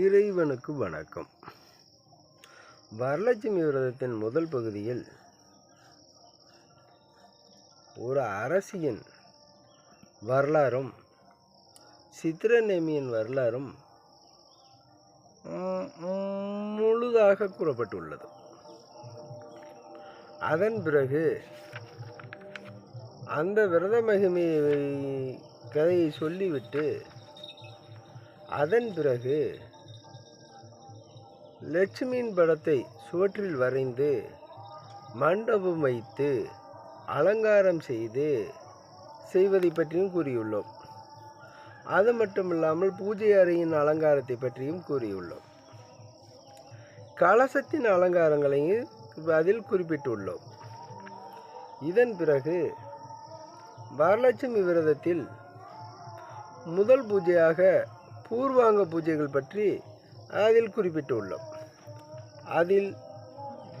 இறைவனுக்கு வணக்கம். வரலட்சுமி விரதத்தின் முதல் பகுதியில் ஒரு அரசியின் வரலாறும் சித்திரநேமியின் வரலாறும் முழுதாக கூறப்பட்டுள்ளது. அதன் பிறகு அந்த விரத மகிமையை கதையை சொல்லிவிட்டு அதன் பிறகு லட்சுமியின் படத்தை சுவற்றில் வரைந்து மண்டபம் வைத்து அலங்காரம் செய்து செய்வதை பற்றியும் கூறியுள்ளோம். அது மட்டுமில்லாமல் பூஜை அறையின் அலங்காரத்தை பற்றியும் கூறியுள்ளோம். கலசத்தின் அலங்காரங்களையும் அதில் குறிப்பிட்டுள்ளோம். இதன் பிறகு வரலட்சுமி விரதத்தில் முதல் பூஜையாக பூர்வாங்க பூஜைகள் பற்றி அதில் குறிப்பிட்டுள்ளோம். அதில்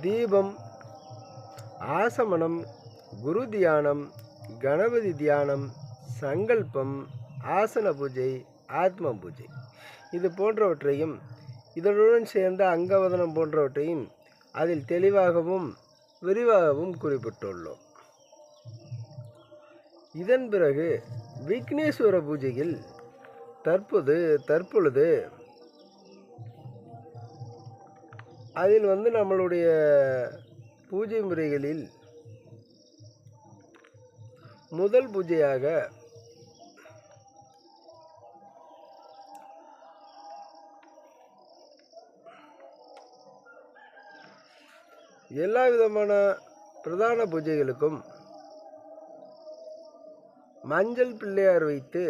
தீபம் ஆசமனம் குரு தியானம் கணபதி தியானம் சங்கல்பம் ஆசன பூஜை ஆத்ம பூஜை. இது போன்றவற்றையும் இதனுடன் சேர்ந்த அங்கவதனம் போன்றவற்றையும் அதில் தெளிவாகவும் விரிவாகவும் குறிப்பிட்டுள்ளோம். இதன் பிறகு விக்னேஸ்வர பூஜையில் தற்போது தற்பொழுது அதில் வந்து நம்மளுடைய பூஜை முறைகளில் முதல் பூஜையாக எல்லா விதமான பிரதான பூஜைகளுக்கும் மஞ்சள் பிள்ளையார் வைத்து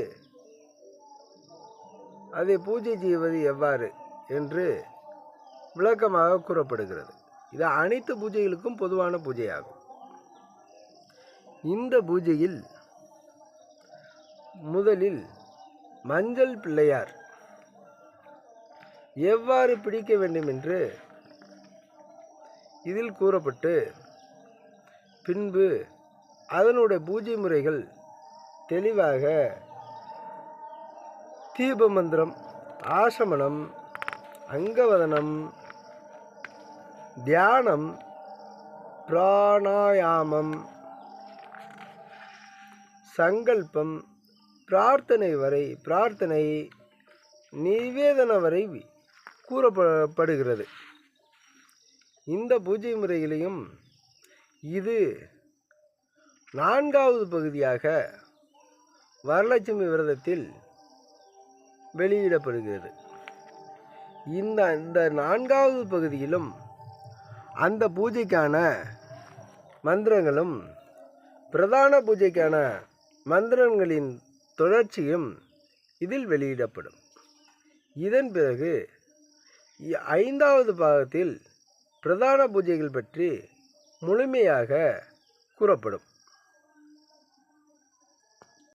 அதை பூஜை செய்வது எவ்வாறு என்று விளக்கமாக கூறப்படுகிறது. இது அனைத்து பூஜைகளுக்கும் பொதுவான பூஜையாகும். இந்த பூஜையில் முதலில் மஞ்சள் பிள்ளையார் எவ்வாறு பிடிக்க வேண்டும் என்று இதில் கூறப்பட்டு பின்பு அதனுடைய பூஜை முறைகள் தெளிவாக தீப மந்திரம் ஆசமனம் அங்கவதனம் தியானம் பிராணாயாமம் சங்கல்பம் பிரார்த்தனை வரை பிரார்த்தனை நிவேதன வரை கூறப்படுகிறது. இந்த பூஜை முறையிலையும் இது நான்காவது பகுதியாக வரலட்சுமி விரதத்தில் வெளியிடப்படுகிறது. இந்த இந்த நான்காவது பகுதியிலும் அந்த பூஜைக்கான மந்திரங்களும் பிரதான பூஜைக்கான மந்திரங்களின் தொடர்ச்சியும் இதில் வெளியிடப்படும். இதன் பிறகு ஐந்தாவது பாகத்தில் பிரதான பூஜைகள் பற்றி முழுமையாக கூறப்படும்.